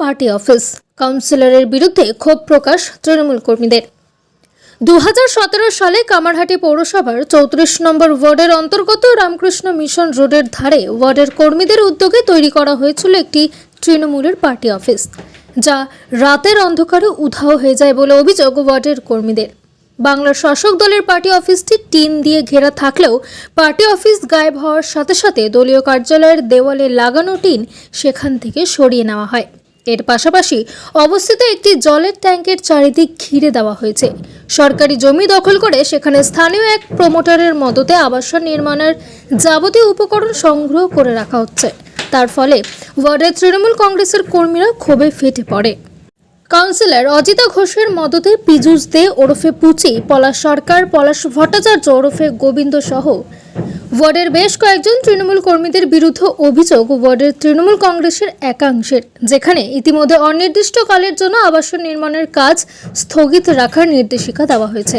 Party office. কাউন্সিলরের বিরুদ্ধে ক্ষোভ প্রকাশ তৃণমূল কর্মীদের। দু হাজার সতেরো সালে কামারহাটি পৌরসভার চৌত্রিশ নম্বর ওয়ার্ডের অন্তর্গত রামকৃষ্ণ মিশন রোডের ধারে ওয়ার্ডের কর্মীদের উদ্যোগে তৈরি করা হয়েছিল একটি তৃণমূলের পার্টি অফিস, যা রাতের অন্ধকারে উধাও হয়ে যায় বলে অভিযোগ ওয়ার্ডের কর্মীদের। বাংলার শাসক দলের পার্টি অফিসটি টিন দিয়ে ঘেরা থাকলেও পার্টি অফিস গায়েব হওয়ার সাথে সাথে দলীয় কার্যালয়ের দেওয়ালে লাগানো টিন সেখান থেকে সরিয়ে নেওয়া হয়। এর পাশাপাশি অবস্থিত একটি জলের ট্যাঙ্কের চারিদিক ঘিরে দেওয়া হয়েছে। সরকারি জমি দখল করে সেখানে স্থানীয় এক প্রমোটারের মদতে আবাসন নির্মাণের যাবতীয় উপকরণ সংগ্রহ করে রাখা হচ্ছে। তার ফলে ওয়ার্ডের তৃণমূল কংগ্রেসের কর্মীরা ক্ষোভে ফেটে পড়ে। কাউন্সিলর অজিতা ঘোষের মদতে পীযূষ দে ওরফে পুচি, পলাশ সরকার, পলাশ ভট্টাচার্য ওরফে গোবিন্দ সহ ওয়ার্ডের বেশ কয়েকজন তৃণমূল কর্মীদের বিরুদ্ধে অভিযোগ ওয়ার্ডের তৃণমূল কংগ্রেসের একাংশের, যেখানে ইতিমধ্যে অনির্দিষ্টকালের জন্য আবাসন নির্মাণের কাজ স্থগিত রাখার নির্দেশিকা দেওয়া হয়েছে।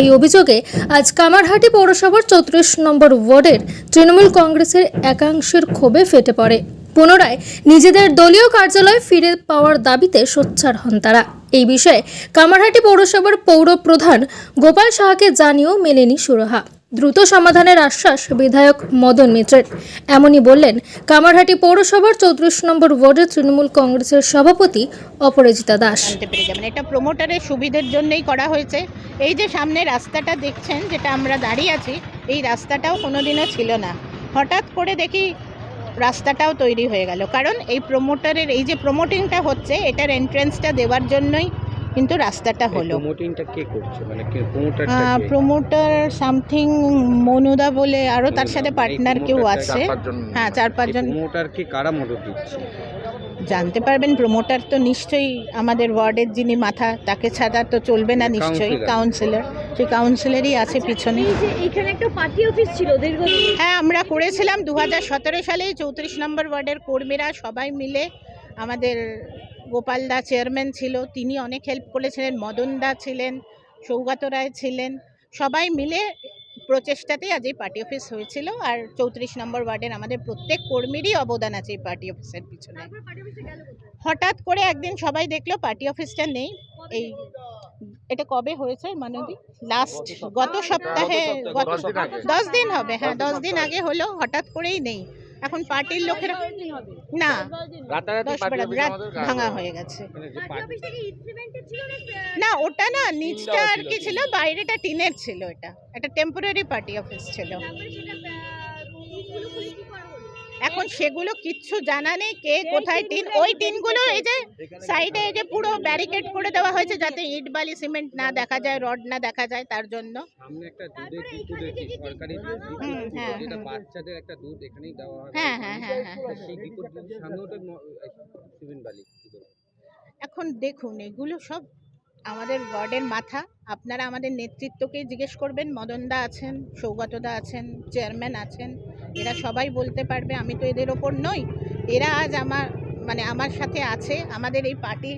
এই অভিযোগে আজ কামারহাটি পৌরসভার চৌত্রিশ নম্বর ওয়ার্ডের তৃণমূল কংগ্রেসের একাংশের ক্ষোভে ফেটে পড়ে। পুনরায় নিজেদের দলীয় কার্যালয় ফিরে পাওয়ার দাবিতে সোচ্চার হন তারা। এই বিষয়ে কামারহাটি পৌরসভার পৌর প্রধান গোপাল সাহাকে জানিয়েও মেলেনি সুরাহা। দ্রুত সমাধানের আশ্বাস বিধায়ক মদন মিত্রের। এমনই বললেন, কামারহাটি পৌরসভার চৌত্রিশ নম্বর ওয়ার্ডের তৃণমূল কংগ্রেসের সভাপতি অপরাজিতা দাস। পেরে যাবেন। এটা প্রমোটারের সুবিধের জন্যই করা হয়েছে। এই যে সামনে রাস্তাটা দেখছেন, যেটা আমরা দাঁড়িয়ে আছি, এই রাস্তাটাও কোনোদিনও ছিল না। হঠাৎ করে দেখি রাস্তাটাও তৈরি হয়ে গেল। কারণ এই প্রমোটারের এই যে প্রমোটিংটা হচ্ছে, এটার এন্ট্রেন্সটা দেওয়ার জন্যই কিন্তু রাস্তাটা হলো। প্রমোটিংটা কে করছে? মানে প্রমোটারটা কে? প্রমোটার সামথিং মনুদা বলে আরও তার সাথে পার্টনার কেউ আছে। হ্যাঁ চার পাঁচজন। প্রমোটারকে কারা মদত দিচ্ছে? জানতে পারবেন প্রমোটার তো নিশ্চয়ই আমাদের ওয়ার্ডের যিনি মাথা তাকে ছাড়া তো চলবে না নিশ্চয়ই। কাউন্সিলর। সেই কাউন্সিলরই আছে পিছনে। এখানে একটা পার্টি অফিস ছিল হ্যাঁ আমরা করেছিলাম। দু হাজার সতেরো সালে চৌত্রিশ নম্বর ওয়ার্ডের কর্মীরা সবাই মিলে আমাদের গোপাল দা চেয়ারম্যান ছিল তিনি অনেক হেল্প করেছিলেন মদন দা ছিলেন সৌগত রায় ছিলেন সবাই মিলে প্রচেষ্টাতেই আজ এই পার্টি অফিস হয়েছিল আর চৌত্রিশ নম্বর ওয়ার্ডের আমাদের প্রত্যেক কর্মীরই অবদান আছে এই পার্টি অফিসের পিছনে? হঠাৎ করে একদিন সবাই দেখল পার্টি অফিসটা নেই এই এটা কবে হয়েছে মানবী? লাস্ট গত সপ্তাহে গত দশ দিন হবে হ্যাঁ দশ দিন আগে হলো হঠাৎ করেই নেই। এখন পার্টির লোকেরা না ভাঙা হয়ে গেছে। না না ওটা না নিচটা আর কি ছিল। ছিল বাইরেটা টিনের ছিল এটা। একটা টেম্পোরারি পার্টি অফিস ছিল। এখন সেগুলো কিচ্ছু জানা নেই কে কোথায় টিন ওই টিনগুলো এই যে সাইডে এই যে পুরো ব্যারিকেড করে দেওয়া হয়েছে যাতে ইট বালি সিমেন্ট না দেখা যায় রড না দেখা যায় তার জন্য। সামনে একটা দুধের ডিপো দেখি সরকারি হ্যাঁ, যেটা বাচ্চাদের একটা দুধ এখানেই দেওয়া হয় হ্যাঁ হ্যাঁ হ্যাঁ। হ্যাঁ সেই সিমেন্ট বালি এখন দেখুন এগুলো সব আমাদের ওয়ার্ডের মাথা। আপনারা আমাদের নেতৃত্বকে জিজ্ঞেস করবেন মদনদা আছেন সৌগতদা আছেন চেয়ারম্যান আছেন। এরা সবাই বলতে পারবে আমি তো এদের ওপর নই। এরা আজ আমার মানে আমার সাথে আছে আমাদের এই পার্টি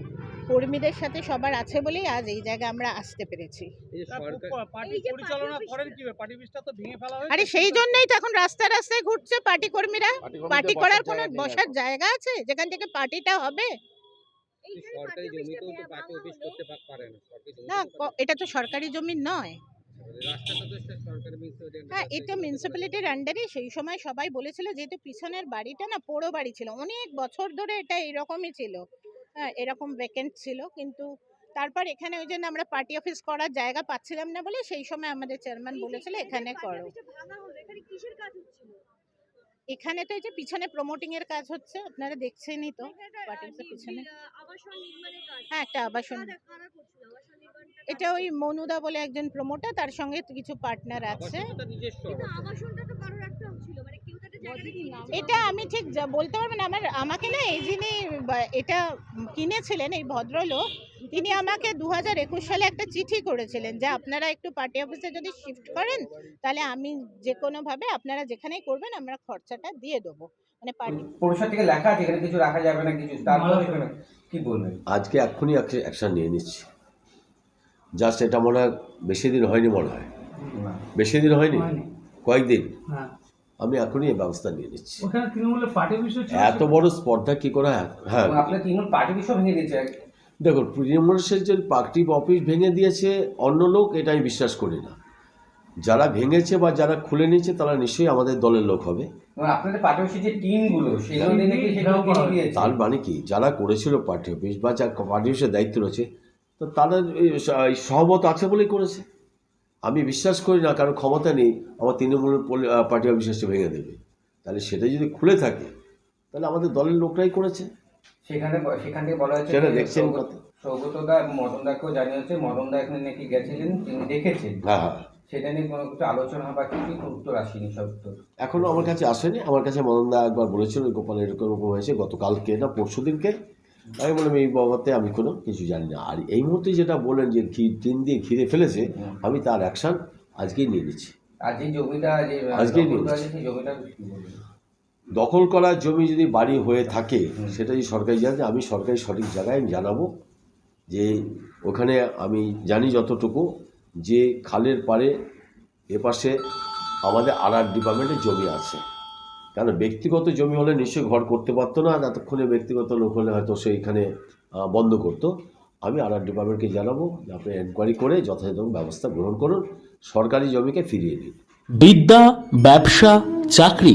কর্মীদের সাথে সবার আছে বলেই আজ এই জায়গায় আমরা আসতে পেরেছি। আরে সেই জন্যই তো এখন রাস্তায় রাস্তায় ঘুরছে পার্টি কর্মীরা। পার্টি করার কোনো বসার জায়গা আছে? যেখান থেকে পার্টিটা হবে? এই সরকারি জমিতেও তো পার্টি অফিস করতে পা- পারে না। এটা তো সরকারি জমি নয়। হ্যাঁ এটা মিউনিসিপ্যালিটির আন্ডারে সেই সময় সবাই বলেছিল যেহেতু পিছনের বাড়িটা না পোড়ো বাড়ি ছিল, অনেক বছর ধরে এটা এরকমই ছিল। হ্যাঁ এরকম ভ্যাকেন্ট ছিল, কিন্তু তারপর এখানে ওই জন্য আমরা পার্টি অফিস করার জায়গা পাচ্ছিলাম না বলে সেই সময় আমাদের চেয়ারম্যান বলেছিল, এখানে করো। এখানে তো এই যে পিছনে প্রমোটিং এর কাজ হচ্ছে আপনারা দেখছেনই তো পিছনে। আবাসন নির্মাণের কাজ। হ্যাঁ একটা আবাসন। এটা ওই মনুদা বলে একজন প্রমোটার তার সঙ্গে কিছু পার্টনার আছে। মানে। এটা আমি ঠিক যা- বলতে পারব না। আমার আমাকে না এই যিনি এটা কিনেছিলেন এই ভদ্রলোক তিনি আমাকে দু হাজার একুশ সালে একটা চিঠি করেছিলেন যে আপনারা একটু পার্টি অফিসে যদি শিফট করেন তাহলে আমি যে কোনোভাবে আপনারা যেখানেই করবেন আমরা খরচাটা দিয়ে দেবো। মানে পার্টি পরিষদ থেকে লেখা আছে এখানে কিছু রাখা যাবে না কিছু কি বলবেন? আজকে এক্ষুনি অ্যাকশন নিয়ে নিচ্ছি। জাস্ট এটা মনে হয় বেশি দিন হয়নি মনে হয়। বেশি দিন হয়নি? কয়েকদিন? হ্যাঁ। আমি এখনই এই ব্যবস্থা নিয়ে নিচ্ছি। এত বড় স্পর্ধা কি করে হয়? হ্যাঁ। তৃণমূল পার্টি বিষয় ভেঙে দিয়েছে। দেখুন তৃণমূলের যে পার্টি অফিস ভেঙে দিয়েছে অন্য লোক এটা আমি বিশ্বাস করি না। যারা ভেঙেছে বা যারা খুলে নিয়েছে তারা নিশ্চয়ই আমাদের দলের লোক হবে। দিয়েছে তার মানে কি যারা করেছিল পার্টি অফিস বা যা পার্টি অফিসের দায়িত্ব রয়েছে তো তারা এই স- এই সহমত আছে বলেই করেছে। আমি বিশ্বাস করি না কারণ ক্ষমতা নেই আমার তৃণমূল পার্টি অফিস এসে ভেঙে দেবে। তাহলে সেটা যদি খুলে থাকে তাহলে আমাদের দলের লোকরাই করেছে। সেখানে সেখান থেকে বলা হয়েছে সেটা দেখছেন কত? সৌগতদা মদনদাকেও জানিয়েছে মদনদা এখানে নাকি গেছিলেন তিনি দেখেছেন। হ্যাঁ হ্যাঁ। সেটা নিয়ে কোনো কিছু আলোচনা বা কিছু উত্তর আসেনি সব উত্তর এখনও আমার কাছে আসেনি। আমার কাছে মদনদা একবার বলেছিল গোপাল এরকম এরকম হয়েছে গতকালকে না পরশু দিনকে? আমি বললাম এই বাবাতে আমি কোনো কিছু জানি না। আর এই মুহূর্তে যেটা বললেন যে ঘি টিন দিয়ে ঘিরে ফেলেছে আমি তার অ্যাকশান আজকেই নিয়ে নিচ্ছি। যে জমিটা। সেই জমিটা? দখল করা জমি যদি বাড়ি হয়ে থাকে সেটা যদি সরকারি জানে আমি সরকারি সঠিক জায়গায় আমি জানাব যে ওখানে আমি জানি যতটুকু যে খালের পাড়ে এপাশে আমাদের আর আর ডিপার্টমেন্টের জমি আছে। কেন? ব্যক্তিগত জমি হলে নিশ্চয়ই ঘর করতে পারতো না এতক্ষণে ব্যক্তিগত লোক হলে হয়তো সেইখানে বন্ধ করতো। আমি আর আর ডিপার্টমেন্টকে জানাব যে আপনি এনকোয়ারি করে যথাযথ ব্যবস্থা গ্রহণ করুন সরকারি জমিকে ফিরিয়ে দিন বিদ্যা ব্যবসা চাকরি